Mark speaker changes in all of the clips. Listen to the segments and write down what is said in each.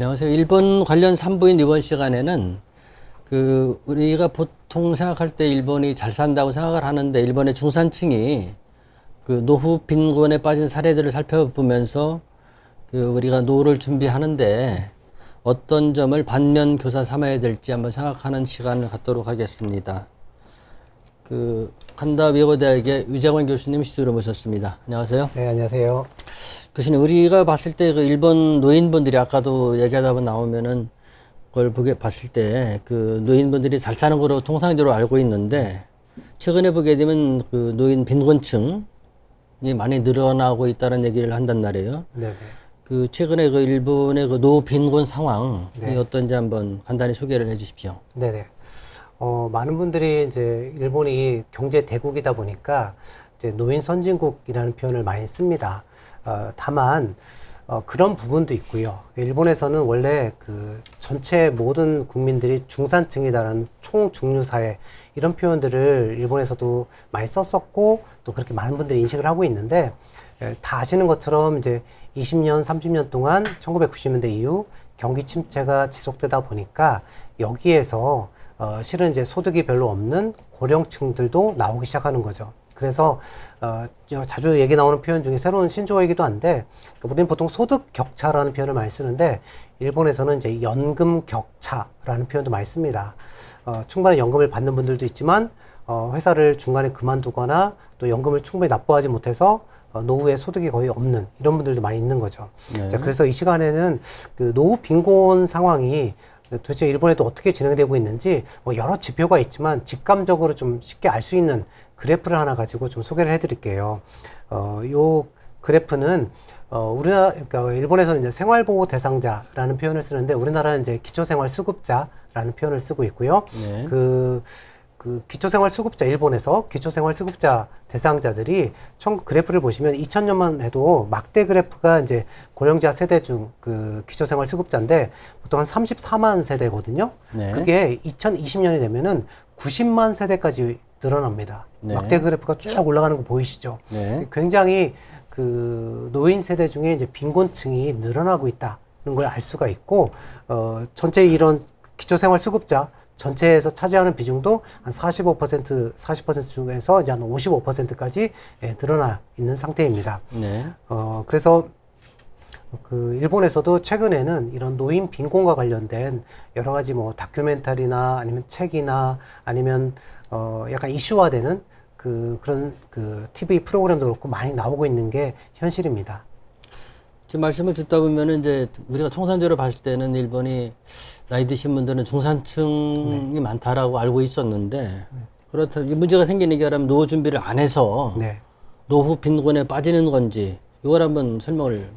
Speaker 1: 안녕하세요. 일본 관련 산부인 이번 시간에는 그 우리가 보통 생각할 때 일본이 잘 산다고 생각을 하는데 일본의 중산층이 그 노후 빈곤에 빠진 사례들을 살펴보면서 그 우리가 노후를 준비하는데 어떤 점을 반면 교사 삼아야 될지 한번 생각하는 시간을 갖도록 하겠습니다. 그 한다 외고대학의 유재관 교수님 시주로 모셨습니다. 안녕하세요.
Speaker 2: 네, 안녕하세요.
Speaker 1: 교수님, 우리가 봤을 때 그 일본 노인분들이 아까도 얘기하다 보면 나오면은 그걸 보게 봤을 때 그 노인분들이 잘 사는 거로 통상적으로 알고 있는데 최근에 보게 되면 그 노인 빈곤층이 많이 늘어나고 있다는 얘기를 한단 말이에요.
Speaker 2: 네, 네.
Speaker 1: 그 최근에 그 일본의 그 노 빈곤 상황이
Speaker 2: 네.
Speaker 1: 어떤지 한번 간단히 소개를 해 주십시오.
Speaker 2: 네, 네. 어, 많은 분들이 이제 일본이 경제 대국이다 보니까 이제 노인 선진국이라는 표현을 많이 씁니다. 어, 다만 어, 그런 부분도 있고요. 일본에서는 원래 그 전체 모든 국민들이 중산층이다라는 총중류 사회 이런 표현들을 일본에서도 많이 썼었고 또 그렇게 많은 분들이 인식을 하고 있는데 에, 다 아시는 것처럼 이제 20년, 30년 동안 1990년대 이후 경기 침체가 지속되다 보니까 여기에서 어, 실은 이제 소득이 별로 없는 고령층들도 나오기 시작하는 거죠. 그래서 어, 저- 자주 얘기 나오는 표현 중에 새로운 신조어이기도 한데 그러니까 우리는 보통 소득 격차라는 표현을 많이 쓰는데 일본에서는 이제 연금 격차라는 표현도 많이 씁니다. 어, 충분한 연금을 받는 분들도 있지만 어, 회사를 중간에 그만두거나 또 연금을 충분히 납부하지 못해서 어, 노후에 소득이 거의 없는 이런 분들도 많이 있는 거죠.
Speaker 1: 네.
Speaker 2: 자, 그래서 이 시간에는 그 노후 빈곤 상황이 도대체 일본에도 어떻게 진행되고 있는지 뭐 여러 지표가 있지만 직감적으로 좀 쉽게 알 수 있는 그래프를 하나 가지고 좀 소개를 해드릴게요. 어, 요 그래프는 어, 우리나라, 그러니까 일본에서는 이제 생활보호 대상자라는 표현을 쓰는데 우리나라는 이제 기초생활 수급자라는 표현을 쓰고 있고요.
Speaker 1: 네.
Speaker 2: 그, 그 기초생활수급자 일본에서 기초생활수급자 대상자들이 청 그래프를 보시면 2000년만 해도 막대 그래프가 이제 고령자 세대 중 그 기초생활수급자인데 보통 한 34만 세대거든요.
Speaker 1: 네.
Speaker 2: 그게 2020년이 되면은 90만 세대까지 늘어납니다.
Speaker 1: 네.
Speaker 2: 막대 그래프가 쭉 올라가는 거 보이시죠?
Speaker 1: 네.
Speaker 2: 굉장히 그 노인 세대 중에 이제 빈곤층이 늘어나고 있다는 걸 알 수가 있고 어 전체 이런 기초생활 수급자 전체에서 차지하는 비중도 한 45% 40% 중에서 이제 한 55%까지 예, 늘어나 있는 상태입니다.
Speaker 1: 네.
Speaker 2: 어 그래서 그 일본에서도 최근에는 이런 노인 빈곤과 관련된 여러 가지 뭐 다큐멘터리나 아니면 책이나 아니면 어 약간 이슈화되는 그 그런 그 TV 프로그램도 그렇고 많이 나오고 있는 게 현실입니다.
Speaker 1: 지금 말씀을 듣다 보면은 이제 우리가 통상적으로 봤을 때는 일본이 나이 드신 분들은 중산층이
Speaker 2: 네.
Speaker 1: 많다라고 알고 있었는데 그렇다 이 문제가 생기는 게 그러면 노후 준비를 안 해서
Speaker 2: 네.
Speaker 1: 노후 빈곤에 빠지는 건지 이걸 한번 설명을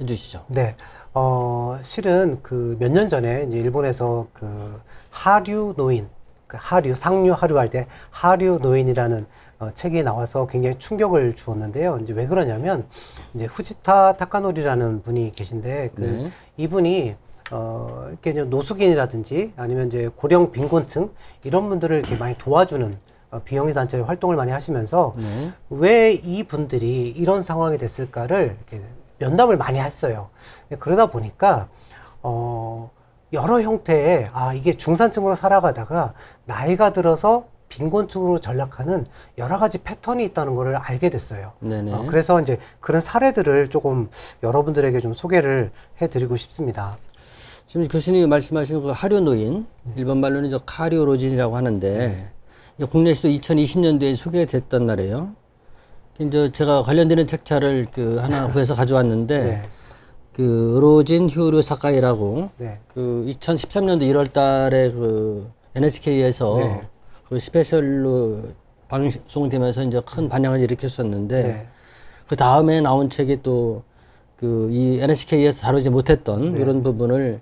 Speaker 1: 해주시죠.
Speaker 2: 네. 어, 실은 그 몇 년 전에 이제 일본에서 그 하류 노인, 그 하류, 상류 하류 할 때 하류 노인이라는 어, 책이 나와서 굉장히 충격을 주었는데요. 이제 왜 그러냐면 이제 후지타 타카노리라는 분이 계신데 그
Speaker 1: 네.
Speaker 2: 이분이 어, 이렇게 이제 노숙인이라든지 아니면 이제 고령 빈곤층 이런 분들을 이렇게 많이 도와주는 어, 비영리 단체 활동을 많이 하시면서
Speaker 1: 네.
Speaker 2: 왜 이분들이 이런 상황이 됐을까를 이렇게 면담을 많이 했어요. 그러다 보니까 어 여러 형태의 아 이게 중산층으로 살아가다가 나이가 들어서 빈곤층으로 전락하는 여러 가지 패턴이 있다는 것을 알게 됐어요. 어, 그래서 이제 그런 사례들을 조금 여러분들에게 좀 소개를 해드리고 싶습니다.
Speaker 1: 지금 교수님이 말씀하신 그 하류 노인 일본 말로는 저 카리오로진이라고 하는데 이 국내에서도 2020년도에 소개됐단 말이에요. 이제 제가 관련되는 책자를 그 하나 구해서 가져왔는데
Speaker 2: 네,
Speaker 1: 그 로진 휴류 사카이라고
Speaker 2: 네,
Speaker 1: 그 2013년도 1월 달에 그 NHK에서
Speaker 2: 네.
Speaker 1: 그 스페셜로 방송되면서 이제 큰 반향을 일으켰었는데
Speaker 2: 네,
Speaker 1: 그 다음에 나온 책이 또 그 이 NHK에서 다루지 못했던
Speaker 2: 네.
Speaker 1: 이런 부분을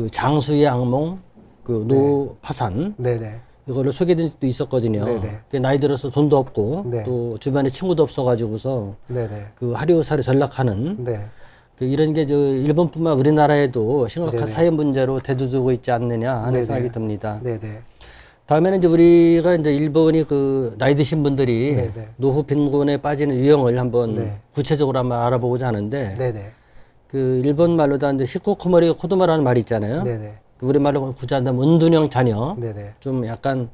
Speaker 1: 그 장수의 악몽, 그 노 파산
Speaker 2: 네, 네,
Speaker 1: 이거를 소개된 적도 있었거든요.
Speaker 2: 네, 네.
Speaker 1: 그 나이 들어서 돈도 없고
Speaker 2: 네.
Speaker 1: 또 주변에 친구도 없어가지고서
Speaker 2: 네, 네,
Speaker 1: 그 하류사를 전락하는
Speaker 2: 네,
Speaker 1: 그 이런 게 저 일본뿐만 우리나라에도 심각한
Speaker 2: 네네.
Speaker 1: 사회 문제로 대두두고 있지 않느냐 하는
Speaker 2: 네네.
Speaker 1: 생각이 듭니다.
Speaker 2: 네, 네,
Speaker 1: 다음에는 이제 우리가 이제 일본이 그 나이 드신 분들이
Speaker 2: 네네.
Speaker 1: 노후 빈곤에 빠지는 유형을 한번
Speaker 2: 네.
Speaker 1: 구체적으로 한번 알아보고자 하는데
Speaker 2: 네, 네.
Speaker 1: 그 일본 말로도 하는데 히코코모리 코도모라는 말이 있잖아요.
Speaker 2: 네네.
Speaker 1: 우리 말로 구자한다면 은둔형 자녀.
Speaker 2: 네네.
Speaker 1: 좀 약간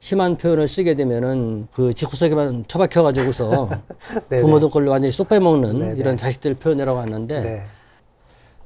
Speaker 1: 심한 표현을 쓰게 되면은 그 직구석에만 처박혀가지고서. 부모들 걸로 완전히 쏙 빼먹는
Speaker 2: 네네.
Speaker 1: 이런 자식들 표현이라고 하는데
Speaker 2: 네.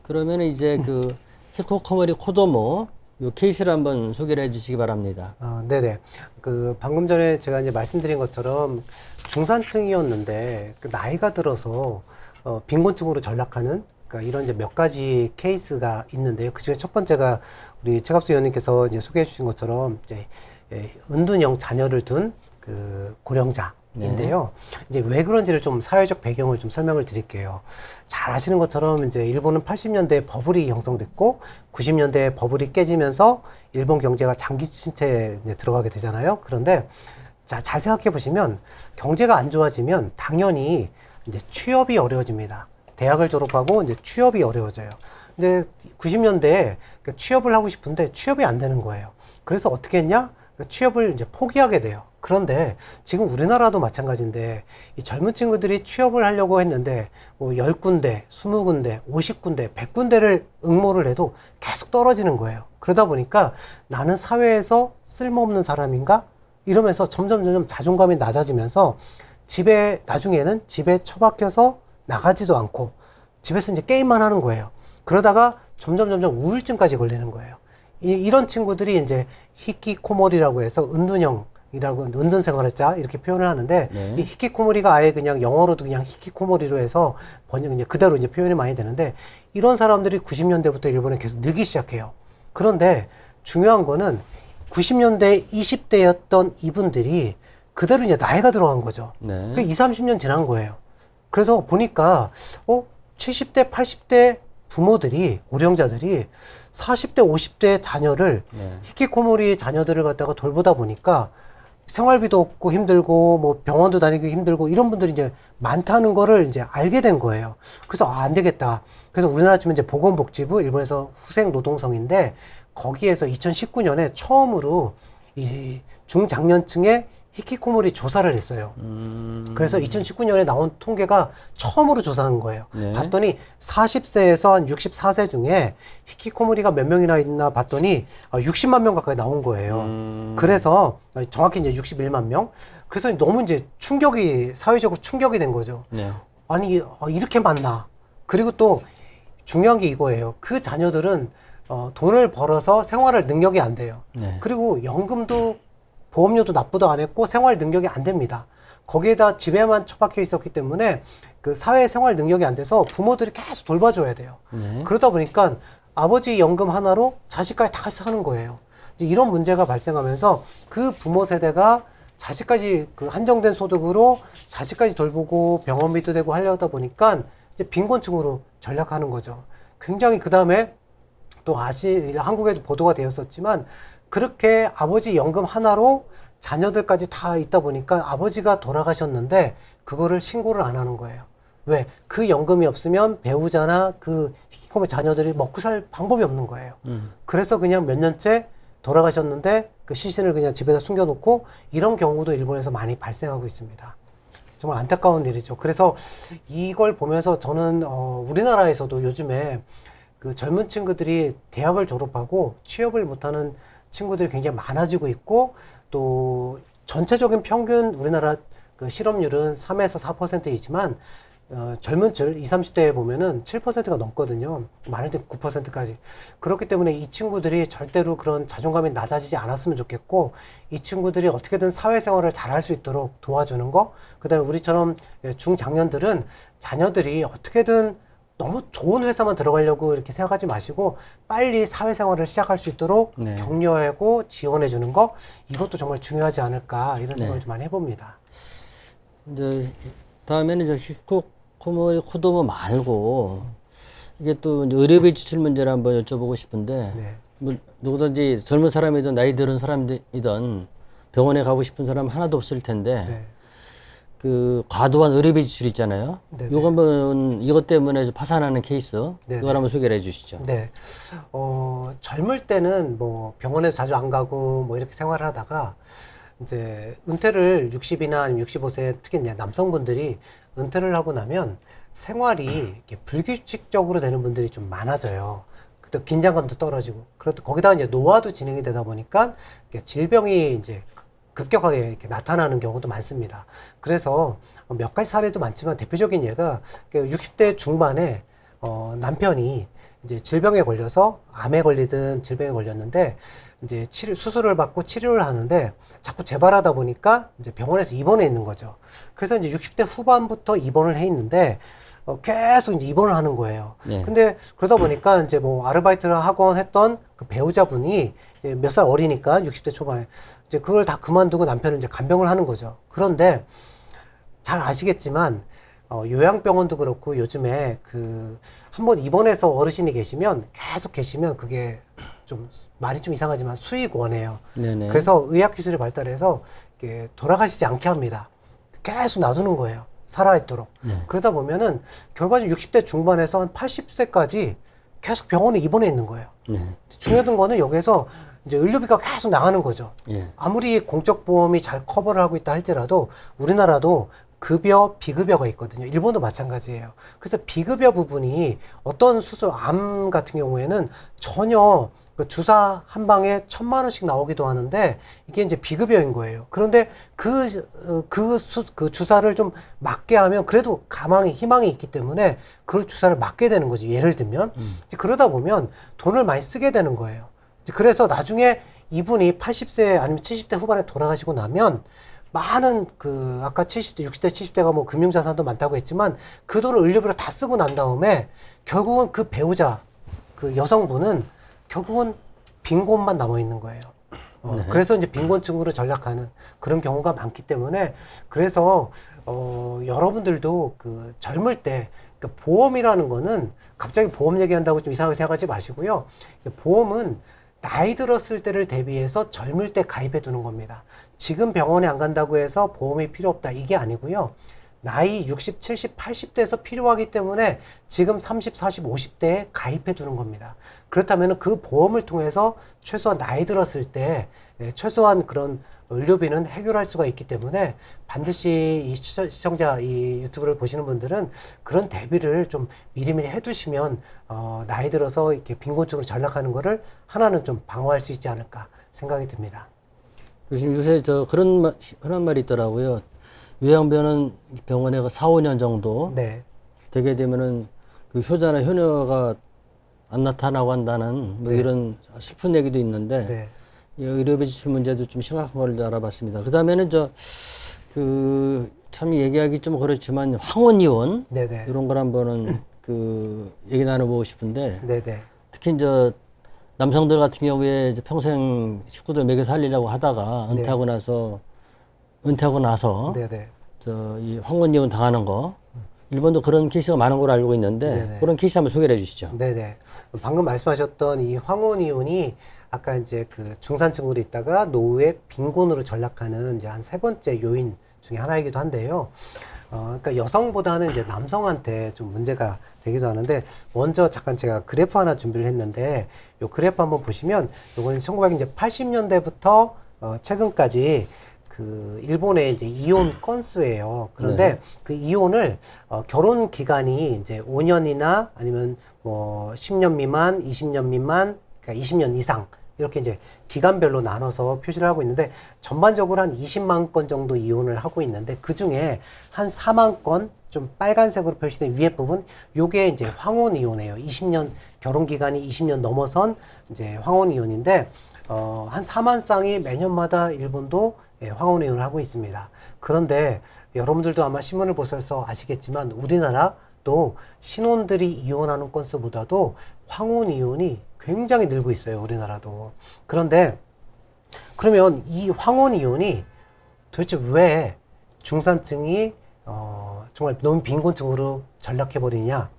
Speaker 1: 그러면 이제 그 히코코모리 코도모 요 케이스를 한번 소개를 해주시기 바랍니다.
Speaker 2: 아, 네네. 그 방금 전에 제가 이제 말씀드린 것처럼 중산층이었는데 그 나이가 들어서 어, 빈곤층으로 전락하는 그러니까 이런 이제 몇 가지 케이스가 있는데요. 그 중에 첫 번째가 우리 최갑수 의원님께서 이제 소개해 주신 것처럼 이제 예, 은둔형 자녀를 둔 그 고령자 인데요. 이제 왜 그런지를 좀 사회적 배경을 좀 설명을 드릴게요. 잘 아시는 것처럼 이제 일본은 80년대에 버블이 형성됐고 90년대에 버블이 깨지면서 일본 경제가 장기 침체에 들어가게 되잖아요. 그런데 자, 잘 생각해 보시면 경제가 안 좋아지면 당연히 이제 취업이 어려워집니다. 대학을 졸업하고 이제 취업이 어려워져요. 근데 90년대에 그 취업을 하고 싶은데 취업이 안 되는 거예요. 그래서 어떻게 했냐? 그 취업을 이제 포기하게 돼요. 그런데 지금 우리나라도 마찬가지인데 이 젊은 친구들이 취업을 하려고 했는데 뭐 10군데, 20군데, 50군데, 100군데를 응모를 해도 계속 떨어지는 거예요. 그러다 보니까 나는 사회에서 쓸모없는 사람인가? 이러면서 점점 점점 자존감이 낮아지면서 집에 나중에는 집에 처박혀서 나가지도 않고 집에서 이제 게임만 하는 거예요. 그러다가 점점 점점 우울증까지 걸리는 거예요. 이, 이런 친구들이 이제 히키코모리라고 해서 은둔형이라고 은둔 생활자 이렇게 표현을 하는데
Speaker 1: 네.
Speaker 2: 이 히키코모리가 아예 그냥 영어로도 그냥 히키코모리로 해서 번역 이제 그대로 이제 표현이 많이 되는데 이런 사람들이 90년대부터 일본에 계속 늘기 시작해요. 그런데 중요한 거는 90년대 20대였던 이분들이 그대로 이제 나이가 들어간 거죠.
Speaker 1: 네.
Speaker 2: 그 2, 30년 지난 거예요. 그래서 보니까 어 70대, 80대 부모들이 고령자들이 40대, 50대 자녀를
Speaker 1: 네.
Speaker 2: 히키코모리 자녀들을 갖다가 돌보다 보니까 생활비도 없고 힘들고 뭐 병원도 다니기 힘들고 이런 분들이 이제 많다는 거를 이제 알게 된 거예요. 그래서 아, 안 되겠다. 그래서 우리나라 지금 이제 보건복지부 일본에서 후생 노동성인데 거기에서 2019년에 처음으로 이 중장년층의 히키코모리 조사를 했어요.
Speaker 1: 음,
Speaker 2: 그래서 2019년에 나온 통계가 처음으로 조사한 거예요.
Speaker 1: 네.
Speaker 2: 봤더니 40세에서 한 64세 중에 히키코모리가 몇 명이나 있나 봤더니 60만 명 가까이 나온 거예요.
Speaker 1: 음,
Speaker 2: 그래서 정확히 이제 61만 명. 그래서 너무 이제 충격이 사회적으로 충격이 된 거죠.
Speaker 1: 네.
Speaker 2: 아니 어, 이렇게 많나? 그리고 또 중요한 게 이거예요. 그 자녀들은 어, 돈을 벌어서 생활할 능력이 안 돼요.
Speaker 1: 네.
Speaker 2: 그리고 연금도 보험료도 납부도 안 했고 생활 능력이 안 됩니다. 거기에다 집에만 처박혀 있었기 때문에 그 사회 생활 능력이 안 돼서 부모들이 계속 돌봐줘야 돼요.
Speaker 1: 네.
Speaker 2: 그러다 보니까 아버지 연금 하나로 자식까지 다 사는 거예요. 이런 문제가 발생하면서 그 부모 세대가 자식까지 그 한정된 소득으로 자식까지 돌보고 병원비도 되고 하려다 보니까 이제 빈곤층으로 전락하는 거죠. 굉장히 그 다음에 또 아시 한국에도 보도가 되었었지만 그렇게 아버지 연금 하나로 자녀들까지 다 있다 보니까 아버지가 돌아가셨는데 그거를 신고를 안 하는 거예요. 왜? 그 연금이 없으면 배우자나 그 히키코모 자녀들이 먹고 살 방법이 없는 거예요.
Speaker 1: 음.
Speaker 2: 그래서 그냥 몇 년째 돌아가셨는데 그 시신을 그냥 집에다 숨겨놓고 이런 경우도 일본에서 많이 발생하고 있습니다. 정말 안타까운 일이죠. 그래서 이걸 보면서 저는 어, 우리나라에서도 요즘에 그 젊은 친구들이 대학을 졸업하고 취업을 못하는 친구들이 굉장히 많아지고 있고 또 전체적인 평균 우리나라 그 실업률은 3에서 4%이지만 어, 젊은 층 20, 30대에 보면은 7%가 넘거든요. 많을 때 9%까지. 그렇기 때문에 이 친구들이 절대로 그런 자존감이 낮아지지 않았으면 좋겠고, 이 친구들이 어떻게든 사회생활을 잘할 수 있도록 도와주는 거, 그 다음에 우리처럼 중장년들은 자녀들이 어떻게든 너무 좋은 회사만 들어가려고 이렇게 생각하지 마시고, 빨리 사회생활을 시작할 수 있도록
Speaker 1: 네.
Speaker 2: 격려하고 지원해 주는 거, 이것도 정말 중요하지 않을까, 이런
Speaker 1: 네.
Speaker 2: 생각을 좀 많이 해봅니다.
Speaker 1: 이제 다음에는 이제 히코코모리 코도모 말고 이게 또 의료비 지출 문제를 한번 여쭤보고 싶은데
Speaker 2: 네.
Speaker 1: 뭐 누구든지 젊은 사람이든 나이 들은 사람이든 병원에 가고 싶은 사람 하나도 없을 텐데
Speaker 2: 네.
Speaker 1: 그 과도한 의료비 지출 있잖아요. 요거 한번 이것 때문에 파산하는 케이스
Speaker 2: 네네.
Speaker 1: 이걸 한번 소개를 해주시죠.
Speaker 2: 네. 어, 젊을 때는 뭐 병원에서 자주 안 가고 뭐 이렇게 생활을 하다가 이제 은퇴를 60이나 아니면 65세 특히 이제 남성분들이 은퇴를 하고 나면 생활이 이렇게 불규칙적으로 되는 분들이 좀 많아져요. 또 긴장감도 떨어지고 그렇다 거기다가 이제 노화도 진행이 되다 보니까 질병이 이제 급격하게 이렇게 나타나는 경우도 많습니다. 그래서 몇 가지 사례도 많지만 대표적인 예가 60대 중반에 어, 남편이 이제 질병에 걸려서 암에 걸리든 질병에 걸렸는데 이제 치료, 수술을 받고 치료를 하는데 자꾸 재발하다 보니까 이제 병원에서 입원해 있는 거죠. 그래서 이제 60대 후반부터 입원을 해 있는데 어, 계속 이제 입원을 하는 거예요.
Speaker 1: 네.
Speaker 2: 근데 그러다 보니까 이제 뭐 아르바이트를 하곤 했던 그 배우자분이 몇 살 어리니까 60대 초반에 이제 그걸 다 그만두고 남편은 이제 간병을 하는 거죠. 그런데 잘 아시겠지만 어, 요양병원도 그렇고 요즘에 그 한번 입원해서 어르신이 계시면 계속 계시면 그게 좀 말이 좀 이상하지만 수익원해요.
Speaker 1: 네네.
Speaker 2: 그래서 의학 기술이 발달해서 이게 돌아가시지 않게 합니다. 계속 놔두는 거예요. 살아있도록.
Speaker 1: 네.
Speaker 2: 그러다 보면은 결과적으로 60대 중반에서 한 80세까지 계속 병원에 입원해 있는 거예요.
Speaker 1: 네.
Speaker 2: 중요한 거는 여기에서 이제 의료비가 계속 나가는 거죠.
Speaker 1: 예.
Speaker 2: 아무리 공적 보험이 잘 커버를 하고 있다 할지라도 우리나라도 급여, 비급여가 있거든요. 일본도 마찬가지예요. 그래서 비급여 부분이 어떤 수술, 암 같은 경우에는 전혀 그 주사 한 방에 천만 원씩 나오기도 하는데 이게 이제 비급여인 거예요. 그런데 그, 어, 그, 수, 그 주사를 좀 맞게 하면 그래도 가망이, 희망이 있기 때문에 그 주사를 맞게 되는 거죠. 예를 들면. 이제 그러다 보면 돈을 많이 쓰게 되는 거예요. 그래서 나중에 이분이 80세 아니면 70대 후반에 돌아가시고 나면 많은 그 아까 70대, 60대, 70대가 뭐 금융자산도 많다고 했지만 그 돈을 의료비로 다 쓰고 난 다음에 결국은 그 배우자, 그 여성분은 결국은 빈곤만 남아 있는 거예요. 어,
Speaker 1: 네.
Speaker 2: 그래서 이제 빈곤층으로 전락하는 그런 경우가 많기 때문에 그래서 어, 여러분들도 그 젊을 때 그러니까 보험이라는 거는 갑자기 보험 얘기한다고 좀 이상하게 생각하지 마시고요. 보험은 나이 들었을 때를 대비해서 젊을 때 가입해 두는 겁니다. 지금 병원에 안 간다고 해서 보험이 필요 없다 이게 아니고요. 나이 60, 70, 80대에서 필요하기 때문에 지금 30, 40, 50대에 가입해 두는 겁니다. 그렇다면 그 보험을 통해서 최소한 나이 들었을 때 예, 최소한 그런 의료비는 해결할 수가 있기 때문에 반드시 이 시청- 시청자 이 유튜브를 보시는 분들은 그런 대비를 좀 미리미리 해두시면 어, 나이 들어서 이렇게 빈곤층으로 전락하는 거를 하나는 좀 방어할 수 있지 않을까 생각이 듭니다.
Speaker 1: 교수님 요새 저 그런 말, 그런 말이 있더라고요. 요양병원 병원에 가 4, 5년 정도
Speaker 2: 네,
Speaker 1: 되게 되면은 그 효자나 효녀가 안 나타나고 한다는 뭐
Speaker 2: 네.
Speaker 1: 이런 슬픈 얘기도 있는데
Speaker 2: 네,
Speaker 1: 이 의료비 지출 문제도 좀 심각한 걸 알아봤습니다. 그 다음에는 저 그 참 얘기하기 좀 그렇지만 황혼 이혼
Speaker 2: 네, 네,
Speaker 1: 이런 걸 한번은 그 얘기 나눠보고 싶은데
Speaker 2: 네, 네,
Speaker 1: 특히 이제 남성들 같은 경우에 이제 평생 식구들 먹여 살리려고 하다가 은퇴하고 나서 은퇴하고 나서
Speaker 2: 네, 네.
Speaker 1: 저 이 황혼 이혼 당하는 거 일본도 그런 케이스가 많은 걸로 알고 있는데
Speaker 2: 네네.
Speaker 1: 그런 케이스 한번 소개를 해주시죠.
Speaker 2: 네네. 방금 말씀하셨던 이 황혼 이혼이 아까 이제 그 중산층으로 있다가 노후에 빈곤으로 전락하는 이제 한 세 번째 요인 중에 하나이기도 한데요. 어, 그러니까 여성보다는 이제 남성한테 좀 문제가 되기도 하는데 먼저 잠깐 제가 그래프 하나 준비를 했는데 요 그래프 한번 보시면 요거는 1980년대부터 어, 최근까지 그 일본의 이제 이혼 건수예요. 그런데
Speaker 1: 네.
Speaker 2: 그 이혼을 어, 결혼 기간이 이제 5년이나 아니면 뭐 10년 미만, 20년 미만, 그러니까 20년 이상 이렇게 이제 기간별로 나눠서 표시를 하고 있는데 전반적으로 한 20만 건 정도 이혼을 하고 있는데 그 중에 한 4만 건 좀 빨간색으로 표시된 위에 부분 요게 이제 황혼 이혼이에요. 20년 결혼 기간이 20년 넘어선 이제 황혼 이혼인데 어, 한 4만 쌍이 매년마다 일본도 예, 황혼 이혼을 하고 있습니다. 그런데 여러분들도 아마 신문을 보셔서 아시겠지만 우리나라도 신혼들이 이혼하는 건수보다도 황혼 이혼이 굉장히 늘고 있어요. 우리나라도. 그런데 그러면 이 황혼 이혼이 도대체 왜 중산층이 어, 정말 너무 빈곤층으로 전락해 버리냐?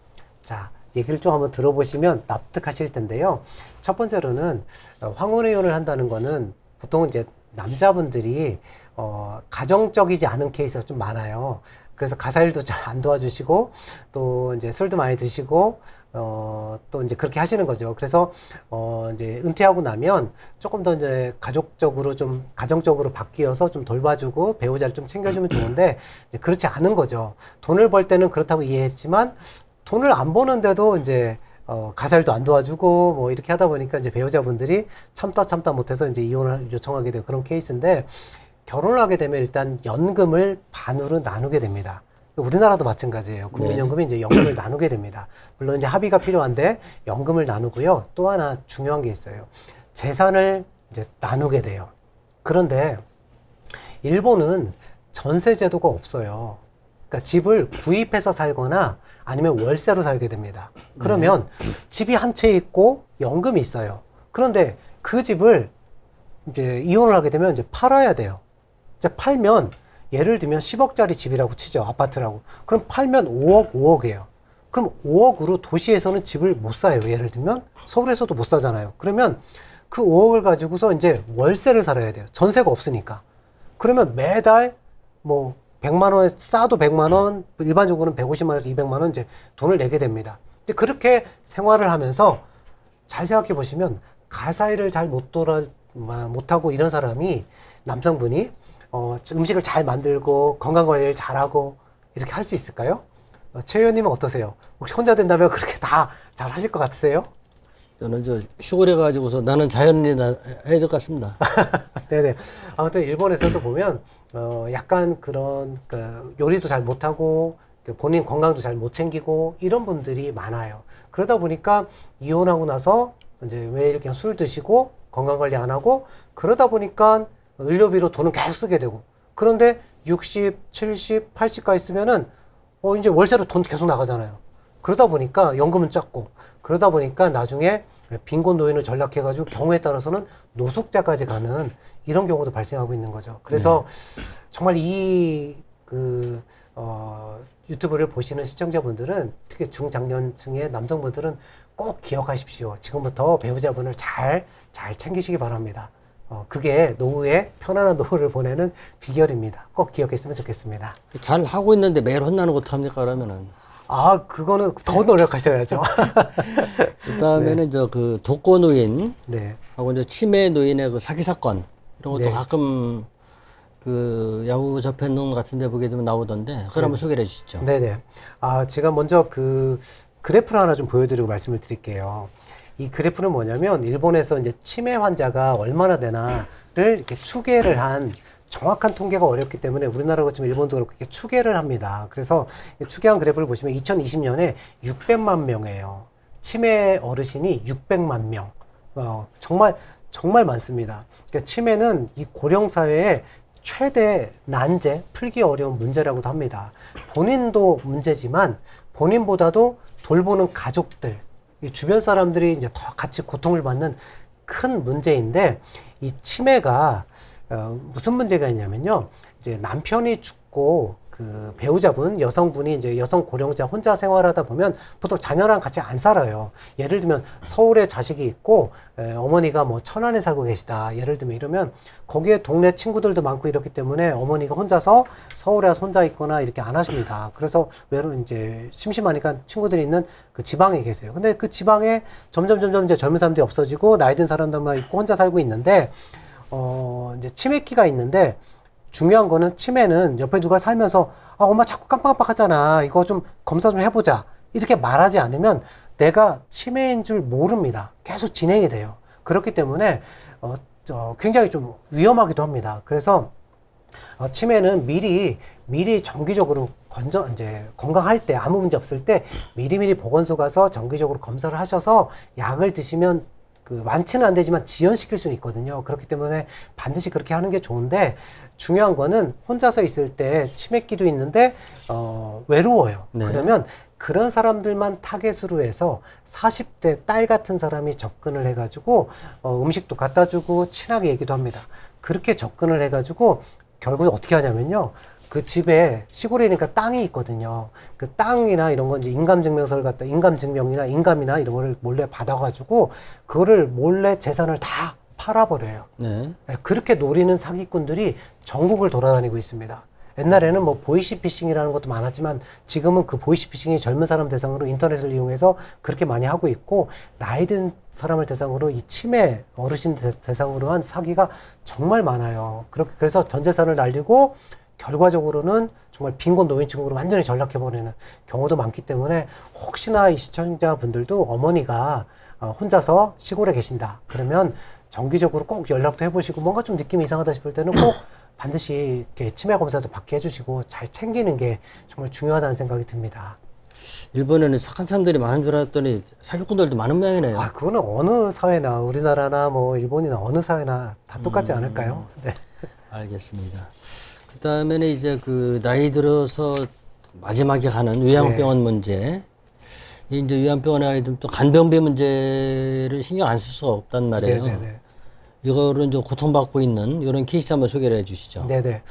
Speaker 2: 자, 얘기를 좀 한번 들어보시면 납득하실 텐데요. 첫 번째로는 어, 황혼 이혼을 한다는 거는 보통은 이제 남자분들이 어, 가정적이지 않은 케이스가 좀 많아요. 그래서 가사일도 잘 안 도와주시고 또 이제 술도 많이 드시고 어, 또 이제 그렇게 하시는 거죠. 그래서 어, 이제 은퇴하고 나면 조금 더 이제 가족적으로 좀 가정적으로 바뀌어서 좀 돌봐주고 배우자를 좀 챙겨주면 좋은데 이제 그렇지 않은 거죠. 돈을 벌 때는 그렇다고 이해했지만 돈을 안 버는데도 이제 어, 가사일도 안 도와주고 뭐 이렇게 하다 보니까 이제 배우자분들이 참다 참다 못해서 이제 이혼을 요청하게 되고 그런 케이스인데 결혼을 하게 되면 일단 연금을 반으로 나누게 됩니다. 우리나라도 마찬가지예요. 국민연금이 이제 연금을 나누게 됩니다. 물론 이제 합의가 필요한데 연금을 나누고요. 또 하나 중요한 게 있어요. 재산을 이제 나누게 돼요. 그런데 일본은 전세 제도가 없어요. 그러니까 집을 구입해서 살거나 아니면 월세로 살게 됩니다. 그러면 집이 한 채 있고 연금이 있어요. 그런데 그 집을 이제 이혼을 하게 되면 이제 팔아야 돼요. 이제 팔면 예를 들면 10억짜리 집이라고 치죠. 아파트라고. 그럼 팔면 5억, 5억이에요. 그럼 5억으로 도시에서는 집을 못 사요. 예를 들면 서울에서도 못 사잖아요. 그러면 그 5억을 가지고서 이제 월세를 살아야 돼요. 전세가 없으니까. 그러면 매달 뭐 100만 원 싸도 100만 원, 일반적으로는 150만 원에서 200만 원 이제 돈을 내게 됩니다. 근데 그렇게 생활을 하면서 잘 생각해 보시면 가사일을 잘 못 돌아 마- 못하고 이런 사람이 남성분이 어, 음식을 잘 만들고 건강 관리를 잘하고 이렇게 할 수 있을까요? 어, 최 의원님은 어떠세요? 혹시 혼자 된다면 그렇게 다 잘 하실 것 같으세요?
Speaker 1: 저는 저 시골에 가지고서 나는 자연인이 나- 해야 될 것 같습니다.
Speaker 2: 네네. 아무튼 일본에서도 보면 어 약간 그런 그 요리도 잘 못하고 그 본인 건강도 잘 못 챙기고 이런 분들이 많아요. 그러다 보니까 이혼하고 나서 이제 매일 그냥 술 드시고 건강 관리 안 하고 그러다 보니까 의료비로 돈을 계속 쓰게 되고 그런데 60, 70, 80까지 쓰면은 어 이제 월세로 돈 계속 나가잖아요. 그러다 보니까 연금은 작고 그러다 보니까 나중에 빈곤 노인을 전락해가지고 경우에 따라서는 노숙자까지 가는 이런 경우도 발생하고 있는 거죠. 그래서 정말 이그 어, 유튜브를 보시는 시청자분들은 특히 중장년층의 남성분들은 꼭 기억하십시오. 지금부터 배우자분을 잘 잘 챙기시기 바랍니다. 어, 그게 노후에 편안한 노후를 보내는 비결입니다. 꼭 기억했으면 좋겠습니다.
Speaker 1: 잘 하고 있는데 매일 혼나는 거 어떡합니까 그러면은.
Speaker 2: 아, 그거는 더 노력하셔야죠.
Speaker 1: 그다음에는 저그 독거 노인
Speaker 2: 네.
Speaker 1: 하고 이제 치매 노인의 그 사기 사건 이런 것도
Speaker 2: 네.
Speaker 1: 가끔 그 야후 저편론 같은 데 보게 되면 나오던데 그걸 한번 소개를 해 주시죠.
Speaker 2: 네네. 아, 제가 먼저 그 그래프를 하나 좀 보여드리고 말씀을 드릴게요. 이 그래프는 뭐냐면 일본에서 이제 치매 환자가 얼마나 되나를 이렇게 추계를 한 정확한 통계가 어렵기 때문에 우리나라 그렇지만 일본도 그렇고 이렇게 추계를 합니다. 그래서 이 추계한 그래프를 보시면 2020년에 600만 명이에요. 치매 어르신이 600만 명. 어, 정말 정말 많습니다. 그러니까 치매는 이 고령 사회의 최대 난제, 풀기 어려운 문제라고도 합니다. 본인도 문제지만 본인보다도 돌보는 가족들, 이 주변 사람들이 이제 더 같이 고통을 받는 큰 문제인데 이 치매가 어, 무슨 문제가 있냐면요. 이제 남편이 죽고 그 배우자분 여성분이 이제 여성 고령자 혼자 생활하다 보면 보통 자녀랑 같이 안 살아요. 예를 들면 서울에 자식이 있고 에, 어머니가 뭐 천안에 살고 계시다. 예를 들면 이러면 거기에 동네 친구들도 많고 이렇기 때문에 어머니가 혼자서 서울에 혼자 있거나 이렇게 안 하십니다. 그래서 외로 이제 심심하니까 친구들이 있는 그 지방에 계세요. 근데 그 지방에 점점 점점 이제 젊은 사람들이 없어지고 나이 든 사람들만 있고 혼자 살고 있는데 어 이제 치매기가 있는데 중요한 거는 치매는 옆에 누가 살면서 아 엄마 자꾸 깜빡깜빡하잖아. 이거 좀 검사 좀 해보자. 이렇게 말하지 않으면 내가 치매인 줄 모릅니다. 계속 진행이 돼요. 그렇기 때문에 어, 어, 굉장히 좀 위험하기도 합니다. 그래서 어, 치매는 미리 미리 정기적으로 건전 이제 건강할 때 아무 문제 없을 때 미리미리 보건소 가서 정기적으로 검사를 하셔서 약을 드시면 그 많지는 안 되지만 지연시킬 수는 있거든요. 그렇기 때문에 반드시 그렇게 하는 게 좋은데 중요한 거는 혼자서 있을 때 치매기도 있는데 어 외로워요.
Speaker 1: 네.
Speaker 2: 그러면 그런 사람들만 타겟으로 해서 40대 딸 같은 사람이 접근을 해가지고 어, 음식도 갖다 주고 친하게 얘기도 합니다. 그렇게 접근을 해가지고 결국 어떻게 하냐면요. 그 집에 시골이니까 땅이 있거든요. 그 땅이나 이런 건 이제 인감증명서를 갖다 인감증명이나 인감이나 이런 거를 몰래 받아가지고 그거를 몰래 재산을 다 팔아버려요.
Speaker 1: 네.
Speaker 2: 예, 그렇게 노리는 사기꾼들이 전국을 돌아다니고 있습니다. 옛날에는 뭐 보이시피싱이라는 것도 많았지만 지금은 그 보이시피싱이 젊은 사람 대상으로 인터넷을 이용해서 그렇게 많이 하고 있고 나이 든 사람을 대상으로 이 치매 어르신 대- 대상으로 한 사기가 정말 많아요. 그렇게 그래서 전 재산을 날리고 결과적으로는 정말 빈곤 노인층으로 완전히 전락해버리는 경우도 많기 때문에 혹시나 이 시청자분들도 어머니가 어, 혼자서 시골에 계신다. 그러면 정기적으로 꼭 연락도 해보시고 뭔가 좀 느낌이 이상하다 싶을 때는 꼭 반드시 이렇게 치매 검사도 받게 해주시고 잘 챙기는 게 정말 중요하다는 생각이 듭니다.
Speaker 1: 일본에는 착한 사람들이 많은 줄 알았더니 사기꾼들도 많은 모양이네요.
Speaker 2: 아, 그거는 어느 사회나 우리나라나 뭐 일본이나 어느 사회나 다 똑같지 않을까요? 네.
Speaker 1: 알겠습니다. 그 다음에는 이제 그 나이 들어서 마지막에 가는 요양병원 문제. 이 이제 요양병원 아이들 또 간병비 문제를 신경 안 쓸 수가 없단 말이에요.
Speaker 2: 네네네.
Speaker 1: 이거를 이제 고통받고 있는 이런 케이스 한번 소개를 해주시죠.
Speaker 2: 네네.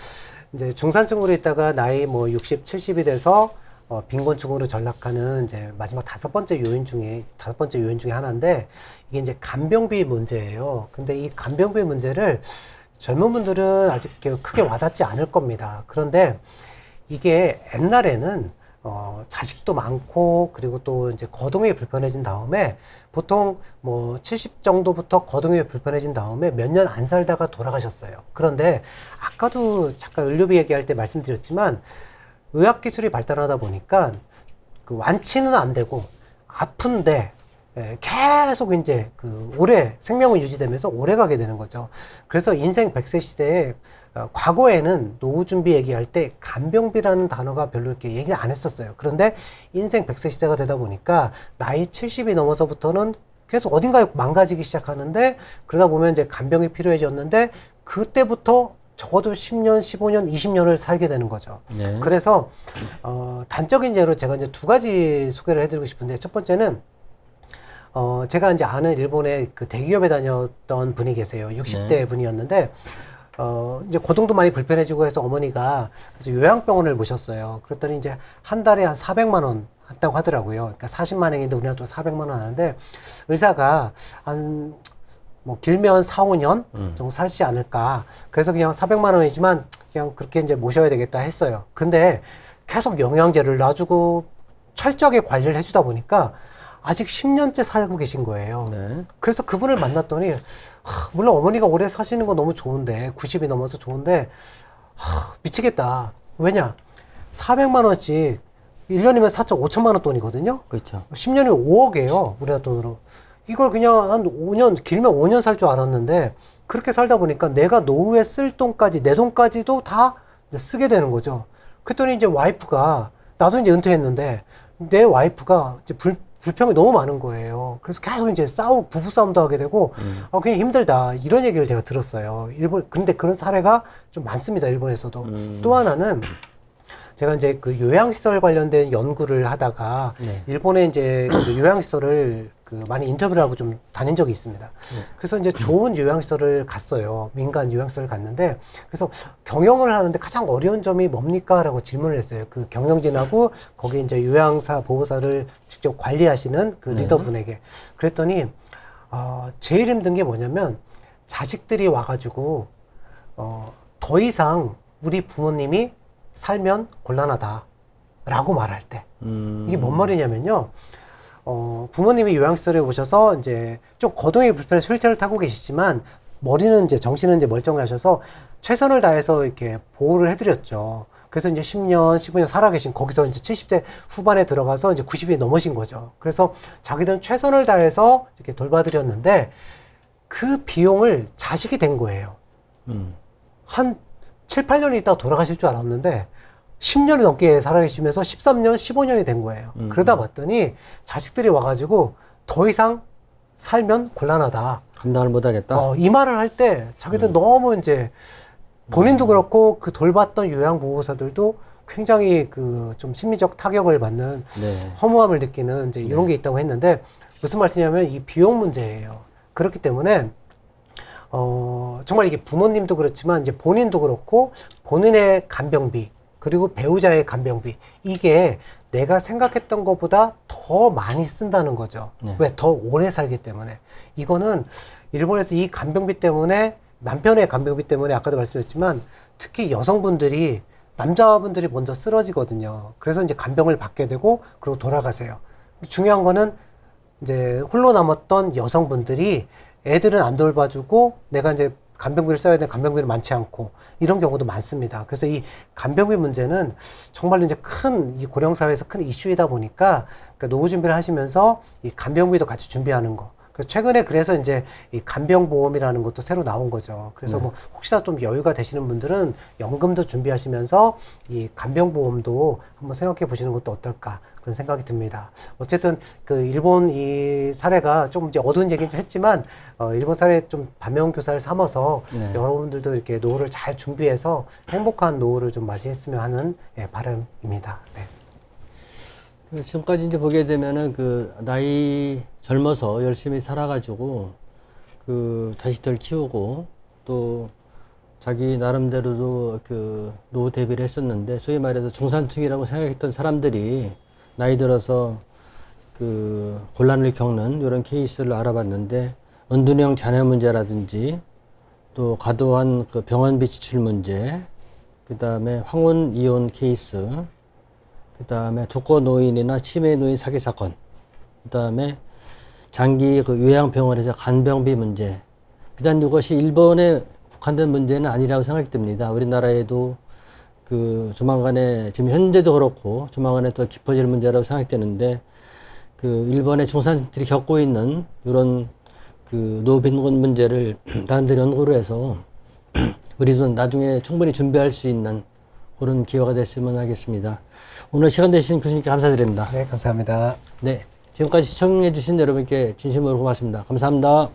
Speaker 2: 이제 중산층으로 있다가 나이 뭐 60, 70이 돼서 어, 빈곤층으로 전락하는 이제 마지막 다섯 번째 요인 중에 다섯 번째 요인 중에 하나인데 이게 이제 간병비 문제예요. 근데 이 간병비 문제를 젊은 분들은 아직 크게 와닿지 않을 겁니다. 그런데 이게 옛날에는 어, 자식도 많고 그리고 또 이제 거동이 불편해진 다음에 보통 뭐 70 정도부터 거동이 불편해진 다음에 몇 년 안 살다가 돌아가셨어요. 그런데 아까도 잠깐 의료비 얘기할 때 말씀드렸지만 의학 기술이 발달하다 보니까 그 완치는 안 되고 아픈데 예, 계속 이제 그 오래 생명은 유지되면서 오래 가게 되는 거죠. 그래서 인생 100세 시대에 어, 과거에는 노후 준비 얘기할 때 간병비라는 단어가 별로 이렇게 얘기를 안 했었어요. 그런데 인생 100세 시대가 되다 보니까 나이 70이 넘어서부터는 계속 어딘가에 망가지기 시작하는데 그러다 보면 이제 간병이 필요해졌는데 그때부터 적어도 10년, 15년, 20년을 살게 되는 거죠.
Speaker 1: 네.
Speaker 2: 그래서 어, 단적인 예로 제가 이제 두 가지 소개를 해드리고 싶은데 첫 번째는 어, 제가 이제 아는 일본의 그 대기업에 다녔던 분이 계세요. 60대
Speaker 1: 네.
Speaker 2: 분이었는데 어, 이제 고동도 많이 불편해지고 해서 어머니가 그래서 요양병원을 모셨어요. 그랬더니 이제 한 달에 한 400만 원 한다고 하더라고요. 그러니까 40만 원인데 우리나라 또 400만 원 하는데 의사가 한 뭐 길면 4, 5년 정도 살지 않을까. 그래서 그냥 400만 원이지만 그냥 그렇게 이제 모셔야 되겠다 했어요. 근데 계속 영양제를 놔주고 철저하게 관리를 해주다 보니까 아직 10년째 살고 계신 거예요.
Speaker 1: 네.
Speaker 2: 그래서 그분을 만났더니 하, 물론 어머니가 오래 사시는 건 너무 좋은데 90이 넘어서 좋은데 하, 미치겠다. 왜냐? 400만 원씩 1년이면 4천 5천만 원 돈이거든요.
Speaker 1: 그렇죠.
Speaker 2: 10년이면 5억이에요. 우리나라 돈으로. 이걸 그냥 한 5년, 길면 5년 살 줄 알았는데, 그렇게 살다 보니까 내가 노후에 쓸 돈까지, 내 돈까지도 다 쓰게 되는 거죠. 그랬더니 이제 와이프가, 나도 이제 은퇴했는데, 내 와이프가 이제 불, 불평이 너무 많은 거예요. 그래서 계속 이제 싸우, 부부 싸움도 하게 되고, 아, 그냥 힘들다. 이런 얘기를 제가 들었어요. 일본, 근데 그런 사례가 좀 많습니다. 일본에서도. 또 하나는, 제가 이제 그 요양시설 관련된 연구를 하다가
Speaker 1: 네.
Speaker 2: 일본에 이제 그 요양시설을 그 많이 인터뷰를 하고 좀 다닌 적이 있습니다. 그래서 이제 좋은 요양시설을 갔어요. 민간 요양시설을 갔는데 그래서 경영을 하는데 가장 어려운 점이 뭡니까? 라고 질문을 했어요. 그 경영진하고 거기 이제 요양사 보호사를 직접 관리하시는 그 리더분에게. 그랬더니 어, 제일 힘든 게 뭐냐면 자식들이 와가지고 어, 더 이상 우리 부모님이 살면 곤란하다라고 말할 때
Speaker 1: 음.
Speaker 2: 이게 뭔 말이냐면요. 어, 부모님이 요양시설에 오셔서 이제 좀 거동이 불편해서 휠체어를 타고 계시지만 머리는 이제 정신은 이제 멀쩡하셔서 최선을 다해서 이렇게 보호를 해드렸죠. 그래서 이제 10년, 15년 살아계신 거기서 이제 70대 후반에 들어가서 이제 90이 넘으신 거죠. 그래서 자기들은 최선을 다해서 이렇게 돌봐드렸는데 그 비용을 자식이 된 거예요.
Speaker 1: 음.
Speaker 2: 한 7, 8년이 있다가 돌아가실 줄 알았는데 10년이 넘게 살아계시면서 13년, 15년이 된 거예요.
Speaker 1: 음.
Speaker 2: 그러다 봤더니 자식들이 와가지고 더 이상 살면 곤란하다.
Speaker 1: 감당을 못하겠다.
Speaker 2: 어, 이 말을 할 때 자기들 너무 이제 본인도 그렇고 그 돌봤던 요양보호사들도 굉장히 그 좀 심리적 타격을 받는
Speaker 1: 네.
Speaker 2: 허무함을 느끼는 이제 이런 게 있다고 했는데 무슨 말씀이냐면 이 비용 문제예요. 그렇기 때문에 어 정말 이게 부모님도 그렇지만 이제 본인도 그렇고 본인의 간병비 그리고 배우자의 간병비 이게 내가 생각했던 것보다 더 많이 쓴다는 거죠.
Speaker 1: 네.
Speaker 2: 왜더 오래 살기 때문에 이거는 일본에서 이 간병비 때문에 남편의 간병비 때문에 아까도 말씀드렸지만 특히 여성분들이 남자분들이 먼저 쓰러지거든요. 그래서 이제 간병을 받게 되고 그리고 돌아가세요. 중요한 거는 이제 홀로 남았던 여성분들이 애들은 안 돌봐주고 내가 이제 간병비를 써야 되는 간병비는 많지 않고 이런 경우도 많습니다. 그래서 이 간병비 문제는 정말로 이제 큰 이 고령 사회에서 큰 이슈이다 보니까 그러니까 노후 준비를 하시면서 이 간병비도 같이 준비하는 거. 그래서 최근에 그래서 이제 이 간병보험이라는 것도 새로 나온 거죠. 그래서 뭐 혹시나 좀 여유가 되시는 분들은 연금도 준비하시면서 이 간병보험도 한번 생각해 보시는 것도 어떨까 그런 생각이 듭니다. 어쨌든 그 일본 이 사례가 좀 이제 어두운 얘기는 좀 했지만 어 일본 사례 좀 반면 교사를 삼아서
Speaker 1: 네.
Speaker 2: 여러분들도 이렇게 노후를 잘 준비해서 행복한 노후를 좀 맞이했으면 하는 예, 바람입니다. 네.
Speaker 1: 그 지금까지 이제 보게 되면은 그 나이 젊어서 열심히 살아가지고 그 자식들 키우고 또 자기 나름대로도 그 노후 대비를 했었는데 소위 말해서 중산층이라고 생각했던 사람들이 나이 들어서 그 곤란을 겪는 이런 케이스를 알아봤는데 은둔형 자녀 문제라든지 또 과도한 그 병원비 지출 문제 그 다음에 황혼 이혼 케이스 그 다음에 독거 노인이나 치매 노인 사기 사건, 그 다음에 장기 그 요양병원에서 간병비 문제. 비단 이것이 일본에 국한된 문제는 아니라고 생각이 듭니다. 우리나라에도 그 조만간에 지금 현재도 그렇고 조만간에 또 깊어질 문제라고 생각되는데 그 일본의 중산층들이 겪고 있는 이런 그 노빈곤 문제를 다른들 연구를 해서 우리도 나중에 충분히 준비할 수 있는 옳은 기회가 됐으면 하겠습니다. 오늘 시간 되신 교수님께 감사드립니다.
Speaker 2: 네, 감사합니다.
Speaker 1: 네. 지금까지 시청해주신 여러분께 진심으로 고맙습니다. 감사합니다.